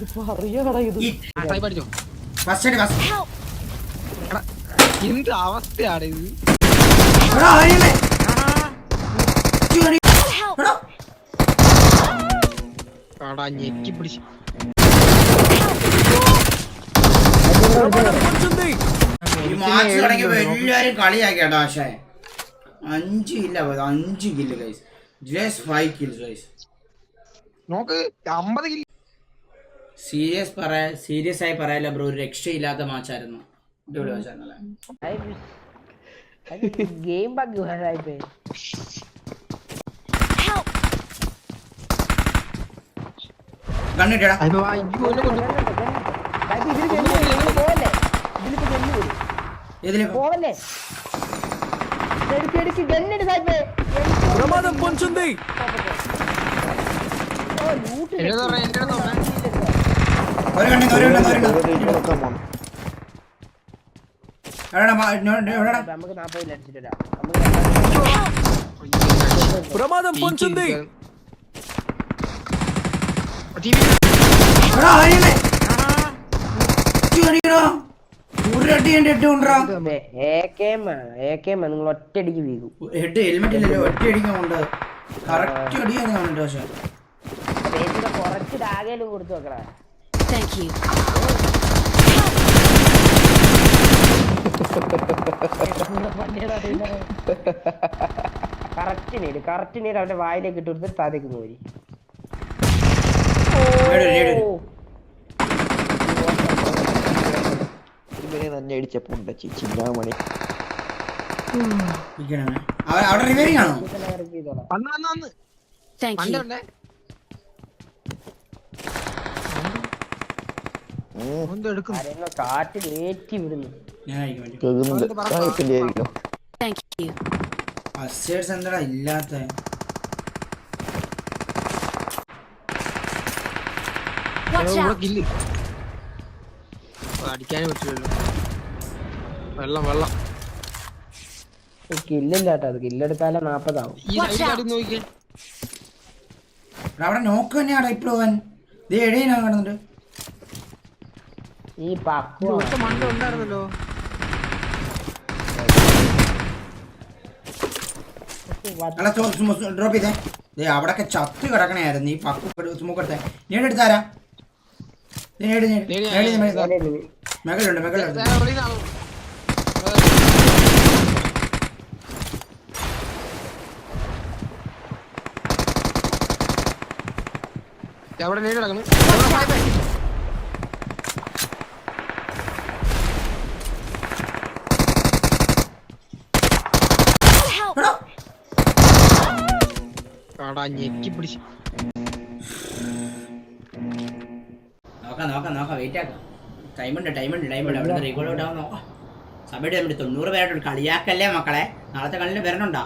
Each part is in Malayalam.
ഇത് ആ, ട്രൈ പഠിച്ചോ? ഫസ്റ്റ് ഫസ്റ്റ് എടാ, എന്ത് അവസ്ഥയാണ് ഇത്? എടാ ഞെക്കി പിടിച്ച്. ഈ മാച്ച് തുടങ്ങിയപ്പോ എല്ലാരും കളിയാക്കിയാട്ടോ പക്ഷേ. അഞ്ച് കില്ല അഞ്ച് kill guys just five kills guys നോക്ക് അമ്പത് കിലോ സീരിയസ് പറയാ സീരിയസ് ആയി പറയാല്ല ബ്രോ ഒരു രക്ഷയില്ലാത്ത മാച്ചായിരുന്നു. അടിപൊളി മാച്ചായിരുന്നു അല്ലേ ഗെയിം ബഗ് കൊണ്ടാ നിങ്ങൾ ഒറ്റയടിക്ക് വീകും ഹെഡ് ഹെൽമെറ്റ് ഇല്ലല്ലോ. കറക്റ്റ് അടിയാണ് പക്ഷെ കുറച്ച് ഡാഗയിലും കൊടുത്തു വെക്കടാ. Thank you. കറക്റ്റ് നീട് കറക്റ്റ് നീട് അവന്റെ വായിലേക്ക് ഇട്ട് കൊടുത്ത് താഴേക്ക് പോരി. ഇവനെ തന്നെ അടിച്ചപ്പോ ഉണ്ട് ചിന്നാമണി അവിടെ റിവേറിംഗ് ആണോ? വന്ന് വന്ന് വന്ന്. താങ്ക് പണ്ട് you. ഉണ്ടേ ഒന്ന് എടുക്കുന്നു ആരെങ്കിലും കാറ്റിൽ ഏറ്റി വിടുന്നു ഞാൻ അയക്കാൻ വേണ്ടി കേൾക്കുന്നുണ്ട് സാഹിബിന്റെ ആയിരിക്കും Thank you. അസ്റ്റേഴ്സ് ഇല്ലാത്ത? അടിക്കാനേ പറ്റില്ലല്ലോ വെള്ളം വെള്ളം. കില്ലില്ല കേട്ടോ അത് കില്ലെടുത്താലേ നാപ്പതാവും. അവിടെ നോക്ക് തന്നെയാടാ ഇപ്പോഴും ദേ എടീനാ കിടന്നിട്ട് ഈ പക്കു ഒക്കെ മണ്ട ഉണ്ടായിരുന്നല്ലോ. അല്ല ഡ്രോപ്പ് ചെയ്തേ. ദേ അവിടൊക്കെ ചത്ത് കിടക്കണായിരുന്നു ഈ പക്കു സ്മോക്ക് എടുത്തേ നേട് എടുത്താരാ ദേ നേട് നേട് നേടി, നേടി നേടി. മെകളുണ്ട് മെകളുണ്ട് ദേ, വെളിയിൽ നിന്ന് ആൾ. ദേ, അവിടെ നേടി കിടക്കുന്നു എടാ ആടാ ഞെക്കി പിടിച്ച് നോക്കാം നോക്കാം നോക്കാം വെയിറ്റ് ആക്കാം. ടൈമുണ്ട് ടൈമുണ്ട് ടൈമുണ്ട് അവിടെ റെക്കോർഡ് ഇടാൻ നോക്കാം. സഭയുടെ നമ്മുടെ തൊണ്ണൂറ് പേരുടെ കളിയാക്കല്ലേ മക്കളെ? നാളത്തെ കളിന് വരണുണ്ടാ?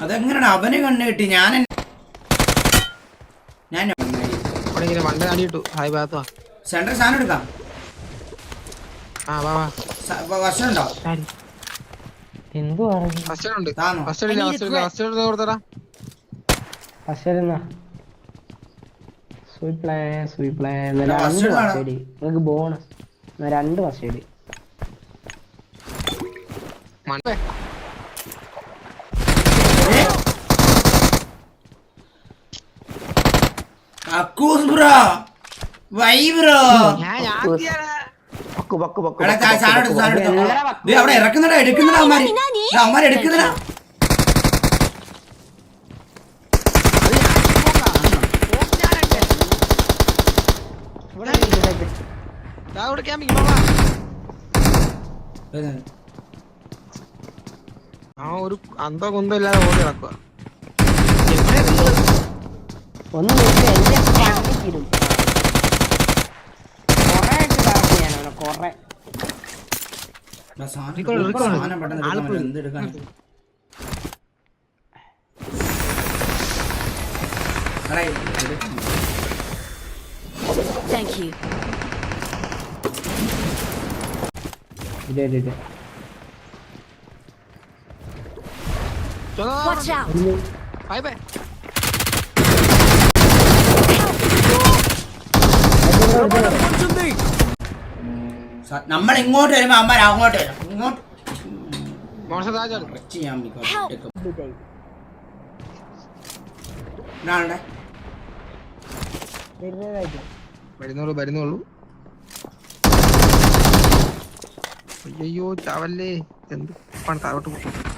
അതെങ്ങനെയാണ് അവന് കണ്ണ് കിട്ടി. ഞാൻ ഞാൻ വണ്ടി ഹായ് ഭാഗത്തോ സെൻട്രൽ സാധനം എടുക്കാം. ആ വാ വാ. സ- വർഷം ഉണ്ടോ എന്തു പറഞ്ഞു? ബോണസ് രണ്ട് കക്കൂസ് ബ്രോ. Y bro. ഞാൻ എല്ലാവരും വക്കും. ദേ, അവിടെ ഇറക്കുന്നടാ എടുക്കുന്നടാ അവന്മാര്. അവന്മാര് എടുക്കുന്നടാ. ആ ഒരു അന്തോ കുന്തോ ഇല്ലാതെ ഓടി നടക്കുക ഒന്ന് കൊറേ Thank you. Watch out. Bye bye. Help. Help. Help. Help. Help. Help. നമ്മൾ ഇങ്ങോട്ട് വരുമ്പോ അമ്മ അങ്ങോട്ട് വരും. ഇങ്ങോട്ട്. വരുന്നുള്ളൂ വരുന്നുള്ളൂ അയ്യോ ചാവല്ലേ. എന്ത് പണ താഴോട്ട് പോകും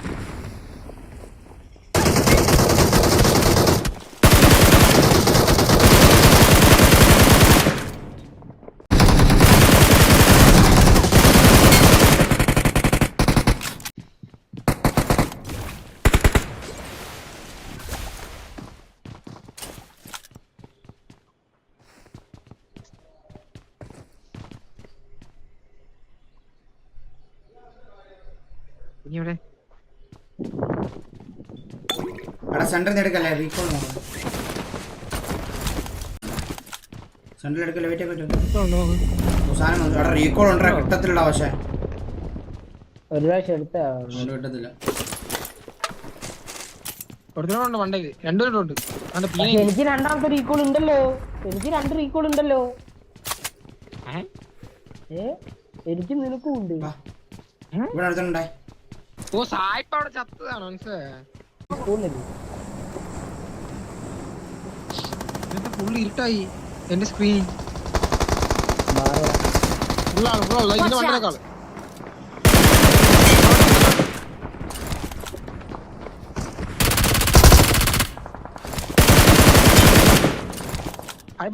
ഇനി അവിടെ എടാ സെന്ററിൽ നിന്ന് എടുക്കല്ലേ? റീകോൾ സെന്ററിൽ എടുക്കല്ലേ? വെയിറ്റ് പറ്റും നോക്ക്. സാധനം വന്നു. എടാ റീകോൾ ഉണ്ടാ കിട്ടത്തില്ല പക്ഷേ. ഒരു പ്രാവശ്യം എടുത്ത. കിട്ടത്തില്ല. എനിക്ക് രണ്ടാമത്തെ റീകോൾ ഉണ്ടല്ലോ. എനിക്ക് രണ്ട് റീകോൾ ഉണ്ടല്ലോ. ഏ? എനിക്ക് നിനക്കും ഉണ്ട്. ഇവിടെ അടുത്തുണ്ടായി. ഓ സായിപ്പ് അവിടെ ചത്തതാണ് മനസ്സിലായോ? ഫുള്ള് ഇരുട്ടായി? എന്റെ സ്ക്രീൻ ഫുള്ളാണ് ഫുള്ളാണ് ഇതിന്റെ out. മണ്ടേക്കാൾ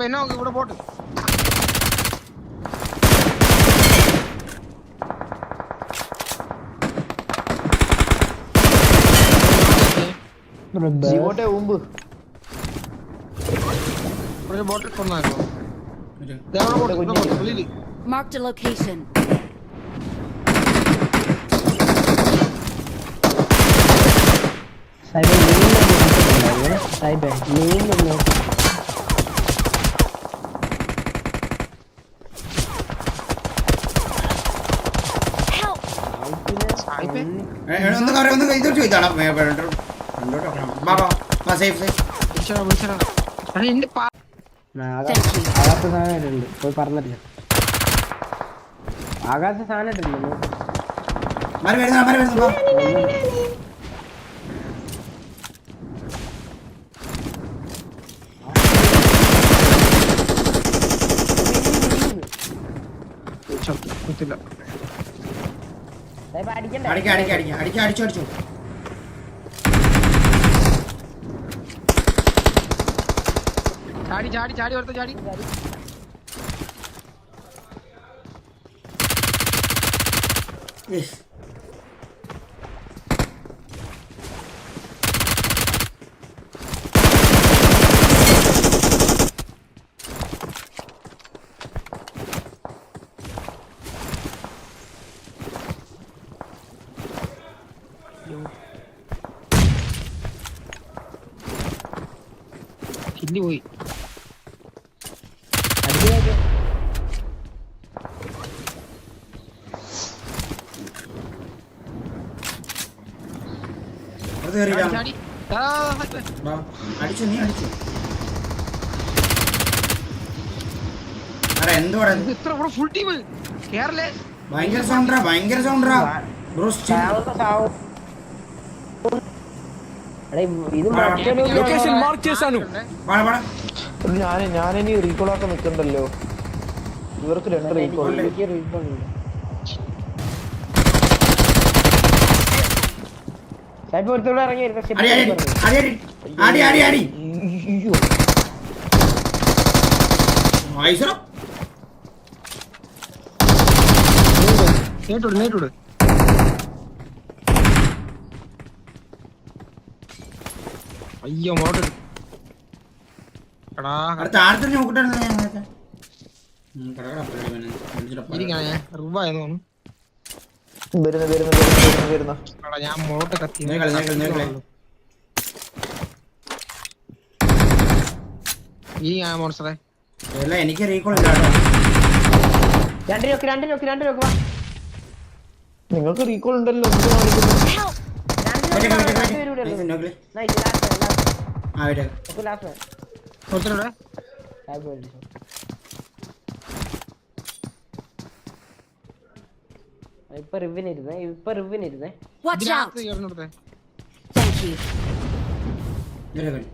എന്നാ ഇവിടെ പോട്ട്. ജീവോട്ടെ കൊന്നായിരുന്നു ഒരു ബോട്ട് ഇവിടെ ബോട്ട് വെളിയിൽ Marked a location. സായിപ്പേ ഏ, ഏ, ഒന്ന് കയറി ഒന്ന് ഇത് ചോദിച്ചാടാ രണ്ടോട്ട് ആകാത്ത സാധനം ഇട്ടുണ്ട് പോയി പറഞ്ഞിട്ടില്ല ആകാത്ത സാധനമായിട്ടുണ്ട് മാറി വരുന്ന മാറി വരുന്നു കുത്തില്ല. സൈബർ അടിക്കണ്ട. അടിക്ക അടിക്ക അടിക്ക. അടിക്ക അടിച്ചു. ചാടി ചാടി ചാടി ഓർത്ത ചാടി. ഹിന്ദി പോയി. കേറിയിടാം അടിച്ചു നീ അടിച്ചു. അടാ എന്തോടാ ഇത്ര ബ്രോ ഫുൾ ടീം കേറലേ ഭയങ്കര സൗണ്ടറാ ഭയങ്കര സൗണ്ടറാ ബ്രോ ലൊക്കേഷൻ മാർക്ക് ഞാൻ ഞാനിനി റീകോൾ നിൽക്കണ്ടല്ലോ ഇവർക്ക് രണ്ട് റീകോൾ റീകോൾ സൈബർ ഒരുത്തോടെ ഇറങ്ങി വരുന്ന അടി അയ്യോ ഐസറോ നേട്ടോട് നേട്ടോട് അയ്യോ മോട്ട് എടാ അവിടെ താഴത്തെ നോക്കിട്ടാണ് ഞാൻ നേരത്തെ ഉം, കിടക്കടാ, പിള്ളേര് ഇവനെ. വിളിച്ചിട്ട് പറ. ഇരിക്കണേ റുബ എന്ന് തോന്നുന്നു വരുന്ന വരുന്നു വരുന്നു വരുന്നു വരുന്ന. ഞാൻ മോട്ട് കത്തി. ഈ ഞാൻ മോൺസ്റ്ററെ ഇല്ല എനിക്ക് റീകോൾ ഇല്ല. രണ്ട് നോക്ക് രണ്ട് നോക്ക് രണ്ട് നോക്ക് വാ. നിങ്ങൾക്ക് റീകോൾ ഉണ്ടല്ലോ എന്ത് കാണിക്കുന്നു! രണ്ട് വെയിറ്റ് നോക്ക് ആക്ക്, വെയിറ്റ് രണ്ട് ആക്ക്. പേര് നീ നോക്കില്ലേ? നൈസ് ലാസ്റ്റ് ലാസ്റ്റ് ആ വെയിറ്റ് ആക്ക്. നോക്ക് ലാസ്റ്റ് ഒരുത്തരുടെ സൈബർ ഇപ്പൊ റിവിനിരുന്നേ ഇപ്പൊ റിവിനിരുന്നേ Watch out! ഇതിനകത്ത് കയറുന്നിടത്തെ Thank you. ഇവരെ കളി.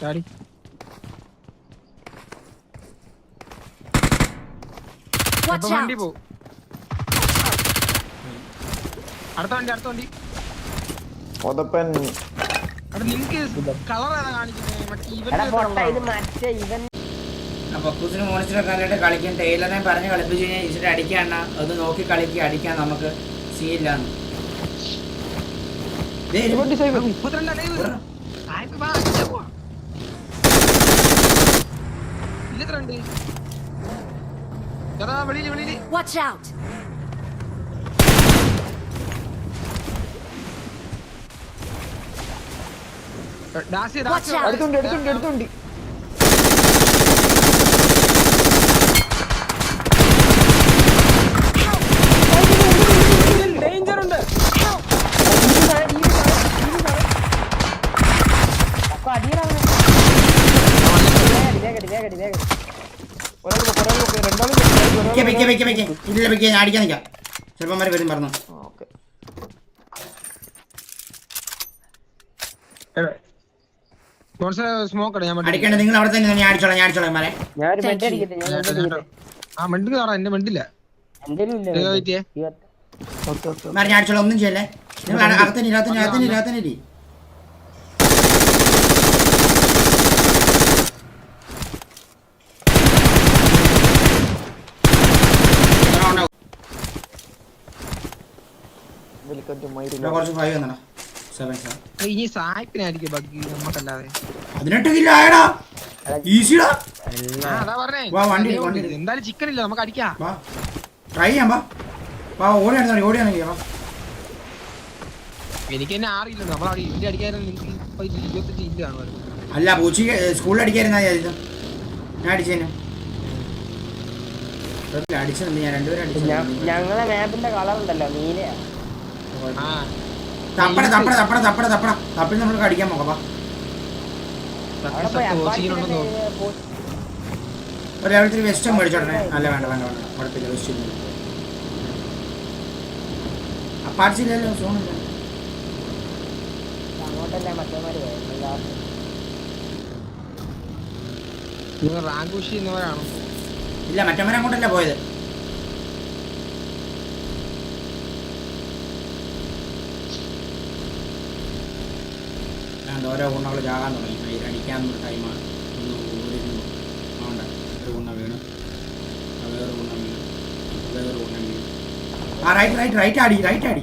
ചാടി Watch ഇപ്പൊ വണ്ടി out! പോ അടുത്ത വണ്ടി അടുത്ത വണ്ടി ഒതപ്പൻ പക്കൂസിന് മോണിസ്റ്ററൊക്കെ നല്ലതായിട്ട് കളിക്കും ടൈലറിനെ പറഞ്ഞ് കളിപ്പിച്ചു കഴിഞ്ഞാൽ ഇച്ചിരി അടിക്കാണ്ട ഒന്ന് നോക്കി കളിക്കുക അടിക്കാൻ നമുക്ക് സീയില്ലാന്ന് വെളിയിൽ വെളിയിൽ. വാച്ച് സൈബർ വെക്ക വെക്ക വെക്ക ഇല്ല വെക്ക ഞാൻ അടിക്കാൻ നിൽക്കാം ചെറുപ്പന്മാർ വരും പറഞ്ഞു. ഓക്കെ. സ്മോക്ക് ഞാൻ അടിക്കേണ്ട നിങ്ങൾ അവിടെ തന്നെ ഞാൻ അടിച്ചോളാം ഞാൻ അടിച്ചോളാം ആ എന്റെ മെണ്ടില്ല. ഞാൻ അടിച്ചോളാം ഒന്നും ചെയ്യല്ലേ? നിങ്ങൾ അകത്തന്നെ അകത്തന്നെ ഇരി. കുറച്ച് ഫൈവ് സെവൻ ഇനി സായിപ്പിനായിരിക്കും ബഗ് നമുക്കല്ലാതെ പതിനെട്ട് കിലോ ആയടാ. ഈസിടാ അതാ പറഞ്ഞേ. വാ, വണ്ടി. എന്തായാലും ചിക്കൻ ഇല്ല നമുക്ക് അടിക്കാം. വാ. ട്രൈ ചെയ്യാം വാ. വാ ഓടിയാണ് ഓടിയാണെങ്കിൽ വാ എനിക്ക് തന്നെ ഇന്ത്യ അടിക്കാനും നിങ്ങൾക്ക് ഇരുപത്തഞ്ച് കാണുമായിരുന്നു അല്ല പൂച്ചി സ്കൂളിൽ അടിക്കായിരുന്നാ ഞാൻ അടിച്ചു അടിച്ചു ഞാൻ രണ്ടുപേരും ഞങ്ങളെ മാപ്പിന്റെ കളർ ഉണ്ടല്ലോ നീലയാ ആ. തപ്പട തപ്പട തപ്പട തപ്പട തപ്പട. തപ്പിൽ നമ്മൾ കടിക്കാൻ നോക്കാം ഒരു ലെവൽ ത്രീ വെസ്റ്റും മേടിച്ചോട്ടെ അല്ല വേണ്ട വേണ്ട വേണ്ട. കുഴപ്പമില്ല വെസ്റ്റ് ഇല്ല. അപ്പാടിച്ചില്ലല്ലോ സോണില്ല ഇല്ല. മറ്റവരെ അങ്ങോട്ടല്ല പോയത് ഞാൻ ഓരോ ഗുണകൾ ചാകാൻ തുടങ്ങി. അതിൽ ടൈമാണ് ഒന്ന് ഓടിക്കുന്നു വേണ്ട. ഒരു ഗുണ വീണ്. വേറൊരു വേറെ ഗുണം വീണ്. വേറൊരു ഗുണം വീണ്. ആ റൈറ്റ് റൈറ്റ് റൈറ്റ് ആടി റൈറ്റ് ആടി.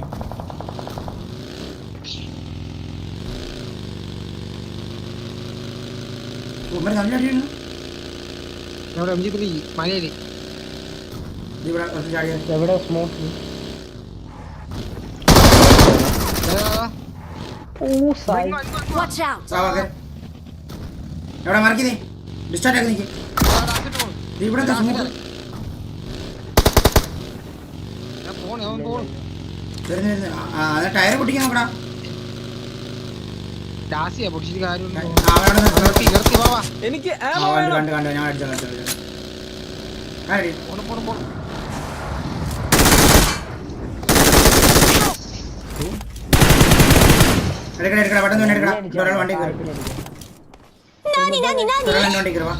നല്ല അടിയാണ് ഇവിടെ കുറച്ച് ചാടിയത്. എവിടെ? സ്മോക്ക് ഓ സായി Watch out! സാവാക്കെ എവിടെ മറക്കി നീ ഡിസ്റ്റാർട്ട് ആക്കി നീ ഇവിടെ ടയർ പൊട്ടിക്കാൻ നോക്കടാ ഡാസിയാ പൊടിച്ചിട്ട് കാര്യം ആ, അവിടെ നിർത്തി നിർത്തി വാ വാ എനിക്ക് ആ, കണ്ടു കണ്ടു ഞാൻ അടിച്ചോ എടുക്കണം എടുക്കടാ പെട്ടെന്ന് തന്നെ എടുക്കണം ഒരാൾ വണ്ടി കയറി. ഒരാൾ വണ്ടി കയറുവാ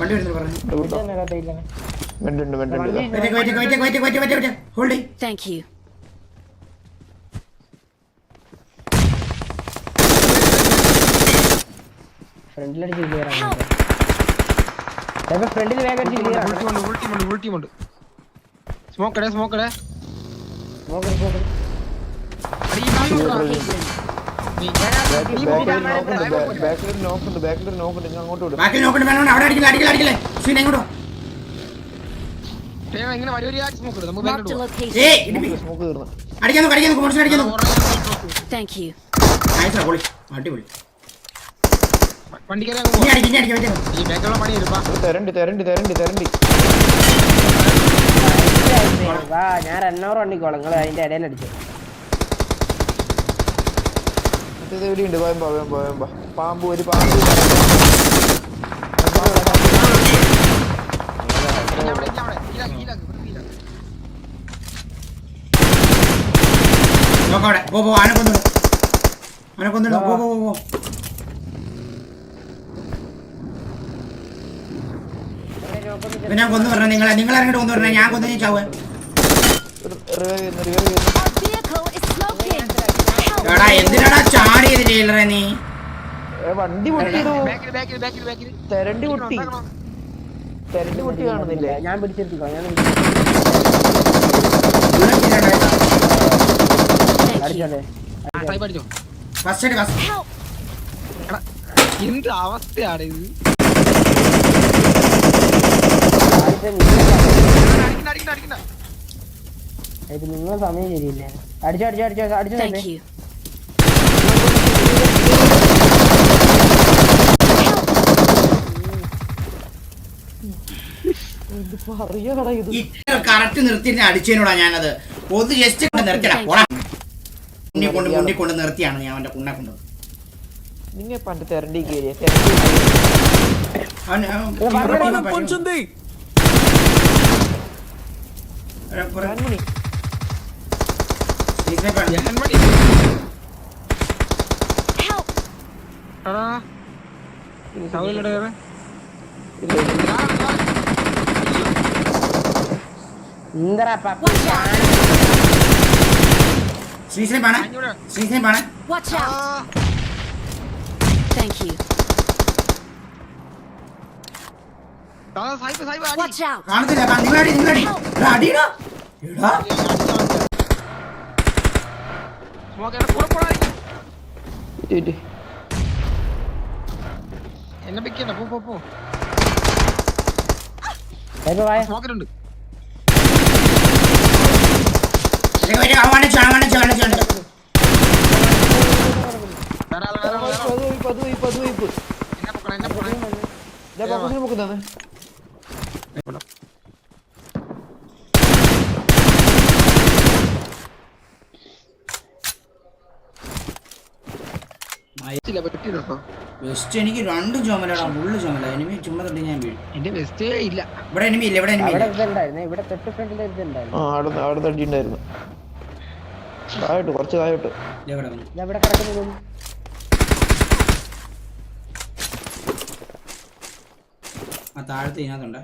വണ്ടി വരുന്നു പറഞ്ഞു. ഫ്രണ്ടിലടിച്ച് ക്ലിയർ ആണ് ഫ്രണ്ടിൽ വേഗം ക്ലിയർ ആണ് ഫുൾ ടീമുണ്ട് സ്മോക്ക് ടീമുണ്ട് സ്മോക്ക് വരിയായിട്ട് സ്മോക്ക്. സ്മോക്ക് അടിപൊളി. തരണ്ടി തരണ്ടി തരണ്ടി തരണ്ടി. ഞാൻ റണ്ണോർ വണ്ടിക്കോളങ്ങൾ അതിന്റെ ഇടയിൽ അടിച്ചു മറ്റേത് എവിടെയുണ്ട് വേമ്പ വേമ്പ വേമ്പ പാമ്പ് ഒരു പാമ്പ് ഇനി ഹീലാക്ക്, ഇവിടെ ഹീലാക്ക്. നോക്കാം അവിടെ. പോ പോ ആനെ കൊന്നു ആനെ കൊന്നു പോ പോ പോ, പോ. ഞാൻ കൊന്നു പറഞ്ഞ നിങ്ങളെ നിങ്ങൾ ഇറങ്ങിട്ട് കൊന്നു പറഞ്ഞ ഞാൻ കൊന്നു. എടാ എന്തിനാടാ നീ വണ്ടി. തെരണ്ടി പൊട്ടി. തെരണ്ടി പൊട്ടി കാണുന്നില്ലേ. ഞാൻ പിടിച്ചെടുത്തിക്കോ ഞാൻ എന്ത് അവസ്ഥയാണ് ഇത്? നിങ്ങൾ സമയം ശരിയില്ല? അടിച്ചോ അടിച്ചോ അടിച്ചോ അടിച്ചോ Thank you. അറിയാടാ ഇത് ഇത്ര കറക്റ്റ് നിർത്തിയിട്ട് അടിച്ചതിനോടാ ഞാനത്. പൊതു ജസ്റ്റ് കൊണ്ട് നിർത്തിടാ പോടാ. മുന്നിൽ കൊണ്ട് മുന്നിൽ കൊണ്ട് നിർത്തിയാണ് ഞാൻ അവന്റെ കുണ്ണെ കൊണ്ട്. നിങ്ങ പണ്ട് തെരണ്ടി കയറിയ തെരണ്ടി you. ശ്രീശ്രീ സായിപ്പ്, ശ്രീശ്രീ അടി. Watch out. കാണത്തില്ല നിങ്ങളടി നിങ്ങളടി അടിയെടാ എടാ. എന്നെ പിക്കണ്ട പോ പോ പോ. വായ. വെസ്റ്റ് എനിക്ക് രണ്ട് ചുമലടാ ഫുള്ള് ചുമല. എനിമി ചുമ തട്ടി ഞാൻ വീഴും. എന്റെ വെസ്റ്റ് ഇല്ല. ഇവിടെ എനിമി ഇല്ല ഇവിടെ എനിമി അവിടെ ഇല്ല ഇതുണ്ടായിരുന്നു ഇവിടെ തൊട്ട് ഫ്രണ്ടിൽ ഇതുണ്ടായിരുന്നു. ആ അവിടെ അവിടെ തടി ഉണ്ടായിരുന്നു താഴോട്ട് കുറച്ച് താഴോട്ട് ഇവിടെ കിടക്കുന്നത് ആ താഴത്ത് ഇതിനകത്തുണ്ട്.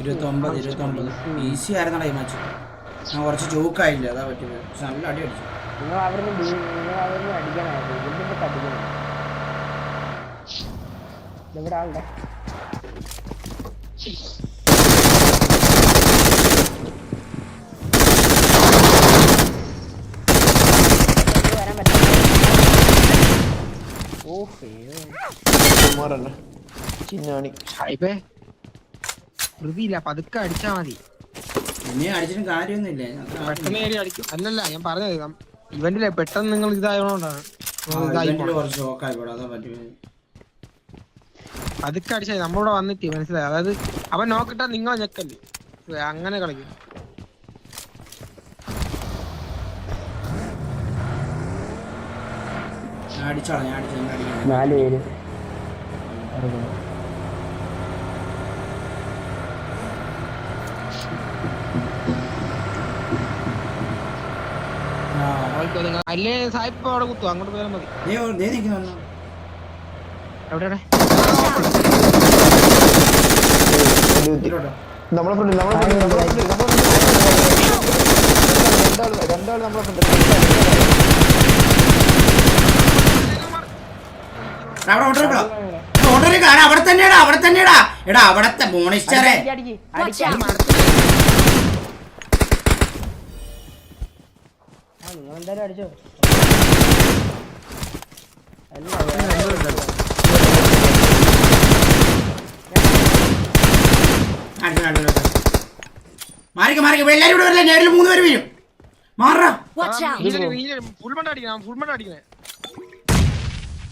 ഇരുപത്തൊമ്പത് ഇരുപത്തൊമ്പത്. ഈസി ആയിരുന്നടാ ഈ മാച്ച് ഞാൻ കുറച്ച് ജോക്കായില്ല അതാ പറ്റിയത്. പക്ഷെ നല്ല അടി അടിച്ചു. നിങ്ങൾ അവിടുന്ന് ബി- നിങ്ങൾ അവിടുന്ന് അടിക്കണമായിരുന്നു ഇതിന്റെ അടിക്കണം ഇവിടെ ആളുടെ വരാൻ പറ്റില്ല ഓഹേ കുമാറന്നെ ചിന്നാണി. സായിപ്പേ പതുക്കെ അടിച്ചാ മതി. എന്നെ അടിച്ചിട്ടും കാര്യമൊന്നുമില്ല. പെട്ടെന്ന് കയറി അടിക്കും. അല്ലല്ല ഞാൻ പറഞ്ഞത് ഇവന്റിലെ പെട്ടെന്ന് നിങ്ങൾ ഇതായതുകൊണ്ടാണ്. നിങ്ങൾ ഇതായി ഇവന്റിൽ പോണത്. കുറച്ച് പോടാ അതാ പറ്റിയത്. പതുക്കെ അടിച്ചാൽ നമ്മളിവിടെ വന്നിട്ട് മനസ്സിലായി. അതായത് അവൻ നോക്കിട്ടാ നിങ്ങൾ ഞെക്കല്ലേ അങ്ങനെ കളിക്കും ഞാൻ അടിച്ചോളാം ഞാൻ അടിച്ചു ഞാൻ അടിക്കാം നാല് പേര്. അല്ലേ സായിപ്പ് അവിടെ കുത്തു അങ്ങോട്ട് പോയാൽ മതി. ദേ ഓ- ദേ നിൽക്കുന്നു ഫ്രണ്ട് വലിയ ബുദ്ധി. ഇതിലോട്ടോ നമ്മളെ ഫ്രണ്ടിൽ നമ്മളെ ഫ്രണ്ടിൽ നമ്മളെ ഫ്രണ്ടിൽ നമ്മളെ ഫ്രണ്ടിൽ രണ്ടാൾ രണ്ടാൾ നമ്മളെ ഫ്രണ്ടിൽ അവിടെ ഓട്ടോറിക്കോ ഓർഡർ ആടാ അവിടെ തന്നെയാടാ അവിടെ തന്നെയാടാ എടാ. അവിടത്തെ മോണിസ്റ്ററെ. മാറിക്ക മാറിക്ക. എല്ലാരും ഇവിടെ വരില്ല? നേരിൽ മൂന്ന് പേര് വീഴും. മാറാ. ഫുൾ മണ്ട അടിക്കണം ഫുൾ മണ്ട അടിക്കണേ അവനെ അടിക്കില്ല അവന് വെള്ളത്തിൽ വെള്ളട്ട് വെള്ളട്ട് ഇതായിട്ട്. നിക്കട്ടെ റിവൈറ്റ് അടി റിവൈറ്റ് അടി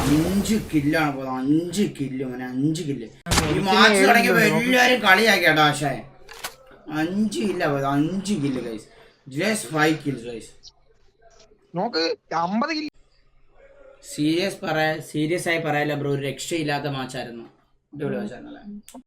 അഞ്ച് കില്ലാണ് പോയത്. അഞ്ച് കില്ല് മോനെ അഞ്ച് കില്ല്. ഈ മാച്ച് തുടങ്ങിയപ്പോ എല്ലാരും കളിയാക്കി കേട്ടോ ആശായ അഞ്ച് കില്ല പോയത്. അഞ്ച് kill guys just five kills guys നോക്ക് അമ്പത് കില്ല്. സീരിയസ് പറയാ സീരിയസ് ആയി പറയാല്ല ബ്രോ. ഒരു രക്ഷയില്ലാത്ത മാച്ചായിരുന്നു. അടിപൊളി മാച്ചായിരുന്നു അല്ലേ?